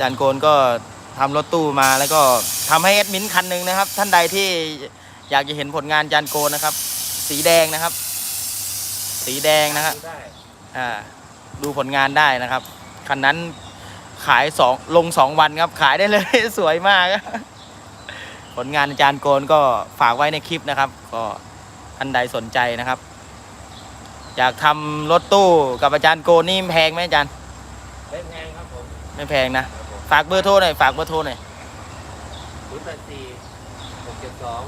จานโกนก็ทำรถตู้มาแล้วก็ทำให้แอดมินคันหนึ่งนะครับ ท่านใดที่อยากจะเห็นผลงานจานโกนนะครับ สีแดงนะครับ สีแดงนะครับได้อ่าดูผลงานได้นะครับคันนั้นขายสองลงสองวันครับ ขายได้เลย สวยมาก ผลงานอาจารย์โกนก็ฝากไว้ในคลิปนะครับ ก็ท่านใดสนใจนะครับ อยากทำรถตู้กับอาจารย์โกนนี่แพงไหมอาจารย์ไม่แพงครับผมไม่แพงนะครับผม ฝากเบอร์โทรหน่อย ฝากเบอร์โทรหน่อย ศูนย์แปดสี่หกเจ็ดสอง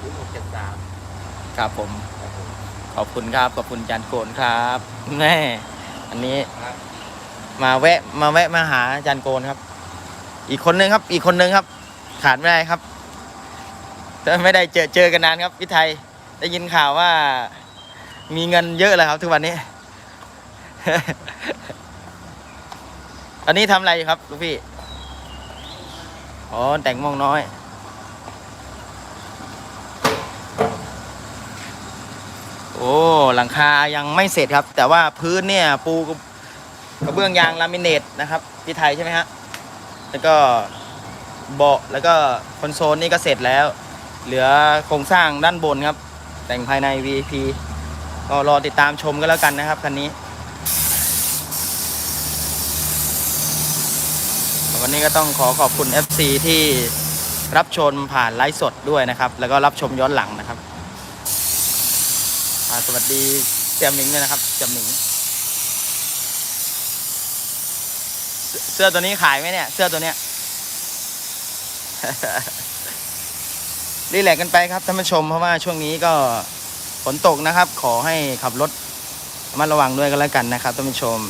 ศูนย์หกเจ็ดสามครับผม ครับผม ขอบคุณครับ ขอบคุณอาจารย์โกนครับแม่อันนี้ครับ มาแวะมาแวะมาหาอาจารย์โกนครับ อีกคนนึงครับ อีกคนนึงครับ ขาดไม่ได้ครับแต่ไม่ได้เจอเจอกันนานครับพี่ไทยได้ยินข่าวว่า มีเงินเยอะเลยครับ ทุกวันนี้ตอนนี้ทำอะไรอยู่ครับลูกพี่ อ๋อแต่งม่วงน้อยโอ้หลังคายังไม่เสร็จครับ แต่ว่าพื้นเนี่ยปูกระเบื้องยางลามิเนตนะครับพี่ไทยใช่ไหมฮะแล้วก็เบาะแล้วก็คอนโซลนี่ก็เสร็จแล้ว เหลือโครงสร้างด้านบนครับ แต่งภายใน VIP ก็รอติดตามชมกันแล้วกันนะครับคันนี้ วันนี้ก็ต้องขอขอบคุณ FC ที่รับชมผ่านไลฟ์สดด้วยนะครับ แล้วก็รับชมย้อนหลังนะครับสวัสดีเจมหมิงด้วยนะครับเจมหมิง เสื้อตัวนี้ขายไหมเนี่ย เสื้อตัวเนี้ยรีแลกกันไปครับท่านผู้ชมเพราะว่าช่วงนี้ก็ฝนตกนะครับ ขอให้ขับรถระมัดระวังด้วยกันแล้วกันนะครับท่านผู้ชม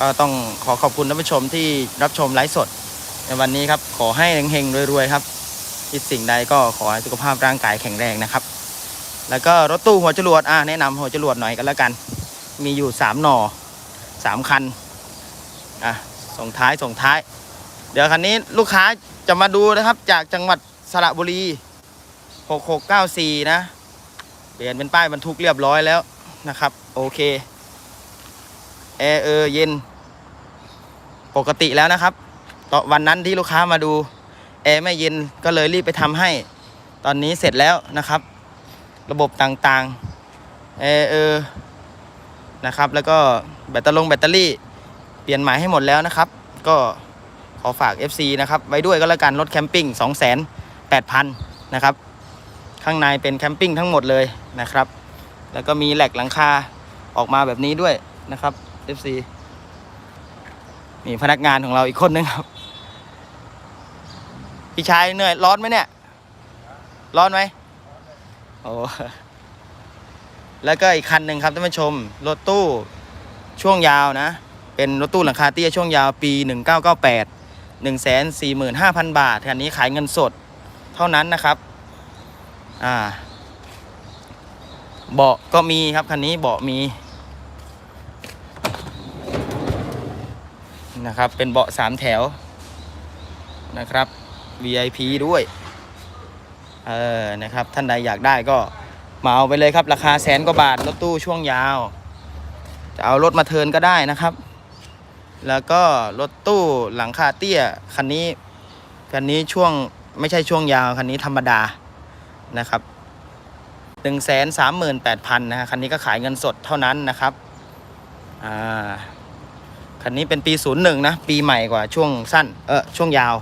ก็ต้องขอขอบคุณท่านผู้ชมที่รับชมไลฟ์สด ในวันนี้ครับ ขอให้เฮงๆรวยๆครับคิดสิ่งใดก็ขอให้สุขภาพร่างกายแข็งแรงนะครับ แล้วก็รถตู้หัวจรวดอ่าแนะนำหัวจรวดหน่อยกันแล้วกัน มีอยู่สามหน่อสามคันอะส่งท้ายส่งท้าย เดี๋ยวคันนี้ลูกค้าจะมาดูนะครับจากจังหวัดสระบุรี 6694 นะ เปลี่ยนเป็นป้ายบรรทุกเรียบร้อยแล้วนะครับ โอเค แอร์เออเย็น ปกติแล้วนะครับต่อวันนั้นที่ลูกค้ามาดูแอร์ไม่เย็นก็เลยรีบไปทำให้ ตอนนี้เสร็จแล้วนะครับ ระบบต่างๆแอร์เออนะครับแล้วก็แบตเตอรี่แบตเตอรี่เปลี่ยนใหม่ให้หมดแล้วนะครับ ก็ขอฝาก FC นะครับไว้ด้วยก็แล้วกันรถแคมปิ้ง 2 8 0 0 0 นะครับ ข้างในเป็นแคมปิ้งทั้งหมดเลยนะครับ แล้วก็มีแหลกหลังคาออกมาแบบนี้ด้วยนะครับ FC นี่พนักงานของเราอีกคนนึงครับ พี่ชายเหนื่อยร้อนไหมเนี่ย ร้อนไหมโอ้แล้วก็อีกคันหนึ่งครับท่านผู้ชม รถตู้ช่วงยาวนะ เป็นรถตู้หลังคาเตี้ยช่วงยาวปี 1998 145,000 บาทคันนี้ขายเงินสดเท่านั้นนะครับ อ่า เบาะก็มีครับคันนี้เบาะมี นะครับ เป็นเบาะสามแถวนะครับ VIP ด้วย เออ นะครับ ท่านใดอยากได้ก็มาเอาไปเลยครับ ราคาแสนกว่าบาท รถตู้ช่วงยาว จะเอารถมาเทินก็ได้นะครับ แล้วก็รถตู้หลังคาเตี้ย คันนี้ คันนี้ช่วงไม่ใช่ช่วงยาว คันนี้ธรรมดา นะครับหนึ่งแสนสามหมื่นแปดพันนะฮะคันนี้ก็ขายเงินสดเท่านั้นนะครับ อ่า คันนี้เป็นปี 01 นะ ปีใหม่กว่าช่วงสั้น เออช่วงยาว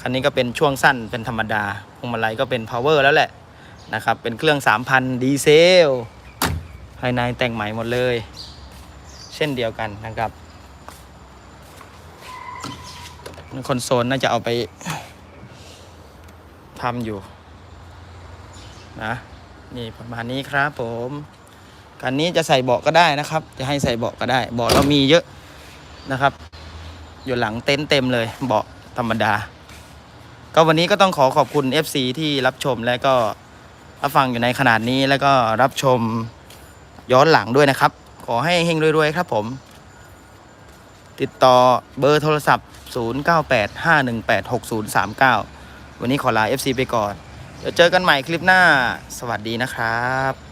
คันนี้ก็เป็นช่วงสั้นเป็นธรรมดาพวงมาลัยก็เป็น power แล้วแหละนะครับ เป็นเครื่อง 3,000 ดีเซล ภายในแต่งใหม่หมดเลย เช่นเดียวกันนะครับคอนโซลน่าจะเอาไปทำอยู่นะนี่ประมาณนี้ครับผม คันนี้จะใส่เบาะก็ได้นะครับ จะให้ใส่เบาะก็ได้เบาะเรามีเยอะนะครับ อยู่หลังเต็นท์เต็มเลยเบาะธรรมดา ก็วันนี้ก็ต้องขอขอบคุณ FC ที่รับชมและก็รับฟังอยู่ในขนาดนี้แล้วก็รับชมย้อนหลังด้วยนะครับ ขอให้เฮงรวยๆครับผม ติดต่อเบอร์โทรศัพท์ 0985186039 วันนี้ขอลา FC ไปก่อน เดี๋ยวเจอกันใหม่คลิปหน้า สวัสดีนะครับ